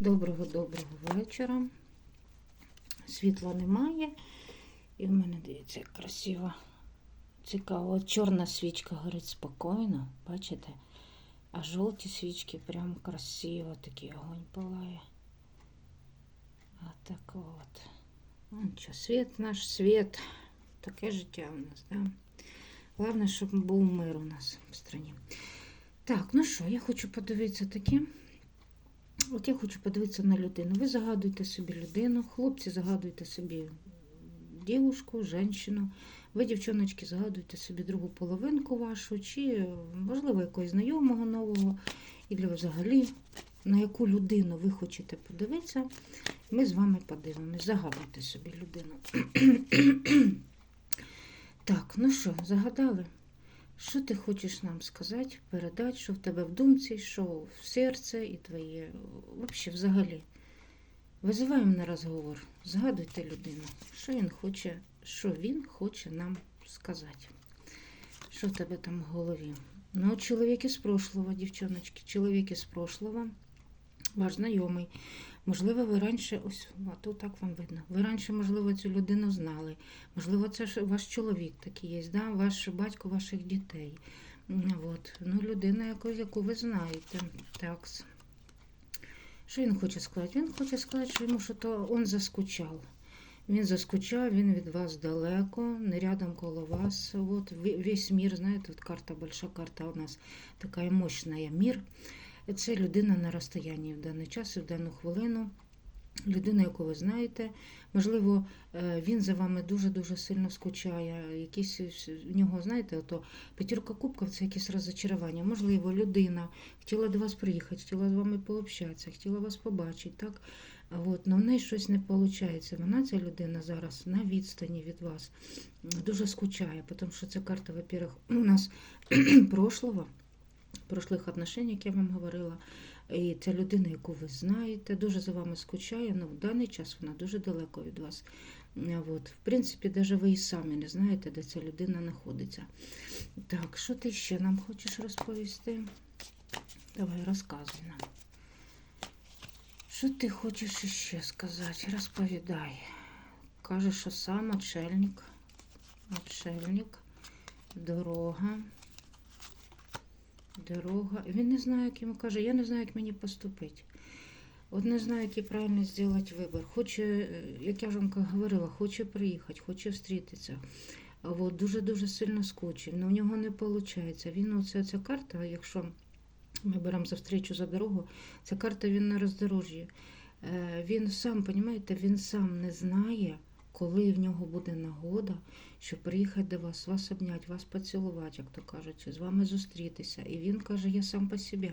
Доброго-доброго вечора. Світла немає. І в мене, дивіться, як красиво. Цікаво. Чорна свічка горить спокійно, бачите? А жовті свічки прям красиво, такий огонь палає. А так от. Ну, нічого, світ наш світ. Таке життя у нас, да? Головне, щоб був мир у нас в страні. Так, ну що, я хочу подивитися таке. От я хочу подивитися на людину. Ви загадуєте собі людину, хлопці загадуєте собі дівушку, жінку. Ви, дівчоночки, загадуєте собі другу половинку вашу, чи, можливо, якогось знайомого нового, і для взагалі, на яку людину ви хочете подивитися, ми з вами подивимось. Загадуйте собі людину. так, ну що, загадали? Що ти хочеш нам сказати, передати, що в тебе в думці, що в серце і твоє, взагалі, взагалі. Визиваємо на розговор, згадуйте людину, що він хоче, що він хоче нам сказати. Що в тебе там в голові? Ну, чоловік із прошлого, дівчоночки, чоловік із прошлого, ваш знайомий. Можливо, ви раніше, ось а тут так вам видно. Ви раніше, можливо, цю людину знали. Можливо, це ж ваш чоловік такий є, да? ваш батько ваших дітей. От. Ну, людина, яку, яку ви знаєте. Так. Що він хоче сказати? Він хоче сказати, що йому що то він заскучав. Він заскучав, він від вас далеко, не рядом коло вас. От весь мір, знаєте, от карта, большая карта у нас така мощна мір. Це людина на розстоянні в даний час і в дану хвилину. Людина, яку ви знаєте, можливо, е, він за вами дуже-дуже сильно скучає. Якісь в нього, знаєте, ото п'ятірка кубків це якесь розочарування. Можливо, людина хотіла до вас приїхати, хотіла з вами пообщатися, хотіла вас побачити, так? От, але в неї щось не виходить. Вона, ця людина зараз на відстані від вас дуже скучає, тому що це карта, во-первых, у нас прошлого, прошлих отношень, як я вам говорила. І ця людина, яку ви знаєте, дуже за вами скучає, але в даний час вона дуже далеко від вас. От. В принципі, навіть ви і самі не знаєте, де ця людина знаходиться. Так, що ти ще нам хочеш розповісти? Давай, розказуй нам. Що ти хочеш ще сказати? Розповідай. Каже, що сам отшельник. Отшельник, дорога. Дорога. Він не знає, як йому каже, я не знаю, як мені поступити. От не знаю, який правильно зробити вибір. Хоче, е, як я вже вам говорила, хоче приїхати, хоче зустрітися. От, дуже-дуже сильно скучив. але у нього не виходить. Він оце ця карта, якщо ми беремо за встречу за дорогу, ця карта він на роздорожжі. Е, Він сам, розумієте, він сам не знає, коли в нього буде нагода, щоб приїхати до вас, вас обняти, вас поцілувати, як то кажуть, з вами зустрітися. І він каже, я сам по собі,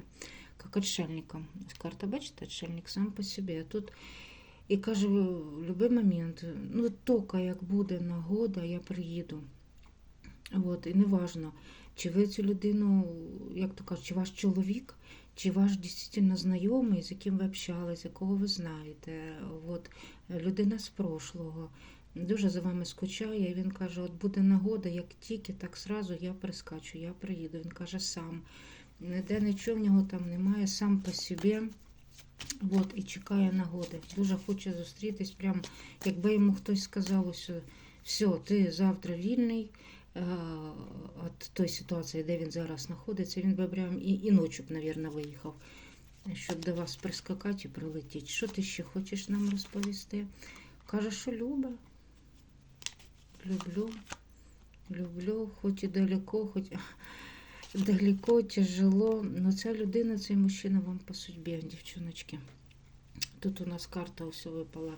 як отшельником. Карта, бачите, отшельник сам по собі. А тут і каже, в будь-який момент, ну тільки як буде нагода, я приїду. От, і не важно, чи ви цю людину, як то кажуть, чи ваш чоловік, чи ваш дійсно знайомий, з яким ви общались, якого ви знаєте. От, людина з прошлого. Дуже за вами скучає. І він каже: от буде нагода, як тільки, так зразу я прискачу, я приїду. Він каже сам. Ніде нічого в нього там немає, сам по собі. От, і чекає нагоди. Дуже хоче зустрітись, прям якби йому хтось сказав, ось, все, ти завтра вільний е, від тої ситуації, де він зараз знаходиться, він би прям і, і ночі б, мабуть, виїхав, щоб до вас прискакати і прилетіти. Що ти ще хочеш нам розповісти? Каже, що любить. Люблю, люблю, хоч і далеко, хоч далеко, тяжело. Но ця людина, цей мужчина вам по судьбі, дівчиночки. Тут у нас карта ось випала.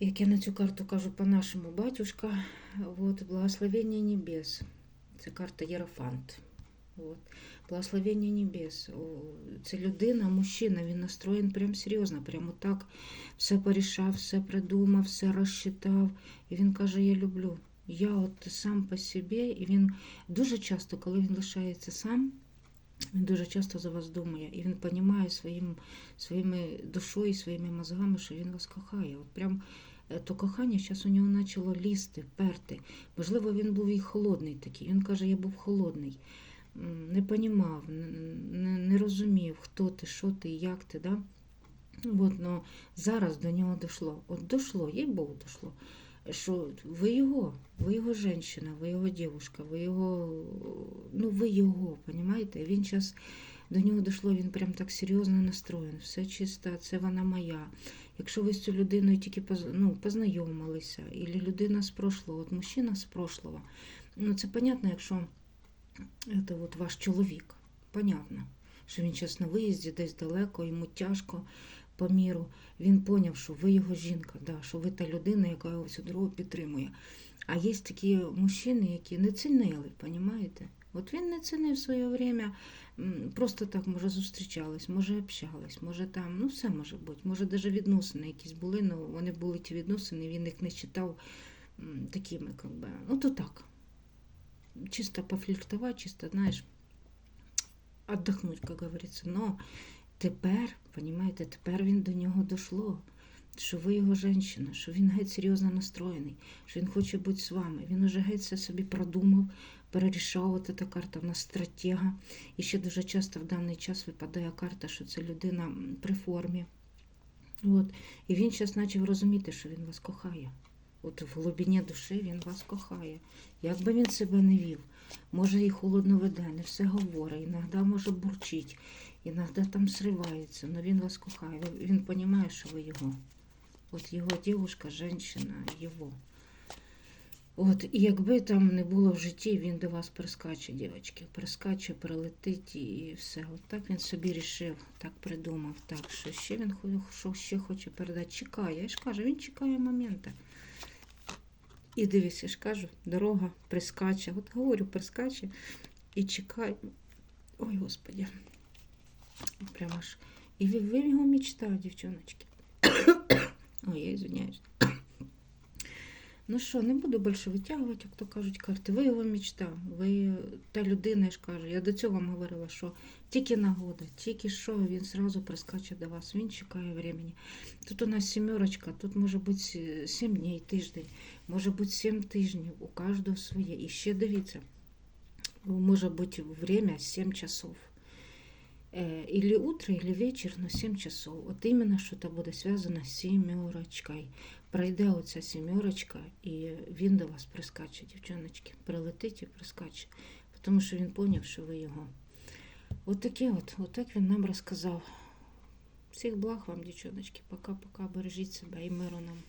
Як я на цю карту кажу по-нашому, батюшка, от, благословення небес. Це карта Єрофант. От. Благословення небес. Це людина, мужчина, він настроєн прям серйозно, прямо так все порішав, все придумав, все розчитав. І він каже: Я люблю. Я от сам по собі, і він дуже часто, коли він лишається сам, він дуже часто за вас думає, і він розуміє своїм, своїми душою, своїми мозгами, що він вас кохає. От прям е, то кохання зараз у нього почало лізти, перти. Можливо, він був і холодний такий. Він каже, я був холодний, не понімав, не, розумів, хто ти, що ти, як ти. Да? От, ну, зараз до нього дійшло. От дійшло, їй Богу дійшло. Що ви його, ви його жінка, ви його дівчинка, ви його, ну ви його, понімаєте? Він зараз до нього дійшло, він прям так серйозно настроєн. Все чисто, це вона моя. Якщо ви з цією людиною тільки ну, познайомилися, і людина з прошлого, от мужчина з прошлого, ну це понятно, якщо це от ваш чоловік, понятно, що він зараз на виїзді десь далеко, йому тяжко по міру. Він поняв, що ви його жінка, да, що ви та людина, яка його всю дорогу підтримує. А є такі мужчини, які не цінили, понімаєте? От він не цінив своє время, просто так, може, зустрічались, може, общались, може там, ну все може бути, може, навіть відносини якісь були, але вони були ті відносини, він їх не м, такими, как би, ну то так. Чисто пофліртувати, чисто, знаєш, отдохнуть, как говорится. Но тепер, понімаєте, тепер він до нього дійшло, що ви його жінка, що він геть серйозно настроєний, що він хоче бути з вами. Він уже геть це собі продумав, перерішав от ця карта, вона стратега. І ще дуже часто в даний час випадає карта, що це людина при формі. От. І він зараз почав розуміти, що він вас кохає. От в глибині душі він вас кохає. Як би він себе не вів, може і холодно веде, не все говорить, іноді може бурчить, іноді там сривається, але він вас кохає. Він розуміє, що ви його. От його дівчинка, жінка, його. От, і якби там не було в житті, він до вас прискаче, дівчатки, прискаче, прилетить і все. От так він собі рішив, так придумав. Так, що ще він що ще хоче передати. Чекає. Я ж кажу, він чекає моменту. І дивись, я ж кажу, дорога прискаче. От говорю, прискаче і чекаю. Ой, Господи. Прямо аж. І ви, ви його мечта, дівчоночки. Ой, я извиняюсь. Ну що, не буду більше витягувати, як то кажуть, карти. Ви його мечта, ви та людина, я ж кажу. Я до цього вам говорила, що тільки нагода, тільки що він зразу прискаче до вас, він чекає времени. Тут у нас сімерочка, тут може бути сім днів, тиждень, може бути сім тижнів, у кожного своє. І ще дивіться, може бути время 7 часов. Или утро, или вечір, но 7 часов. От іменно що то буде зв'язано з сімерочкою. Пройде оця сімерочка, і він до вас прискаче, дівчоночки. Прилетить і прискаче. Тому що він поняв, що ви його. От таке от, от так він нам розказав. Всіх благ вам, дівчоночки. Пока-пока. Бережіть себе і миру нам.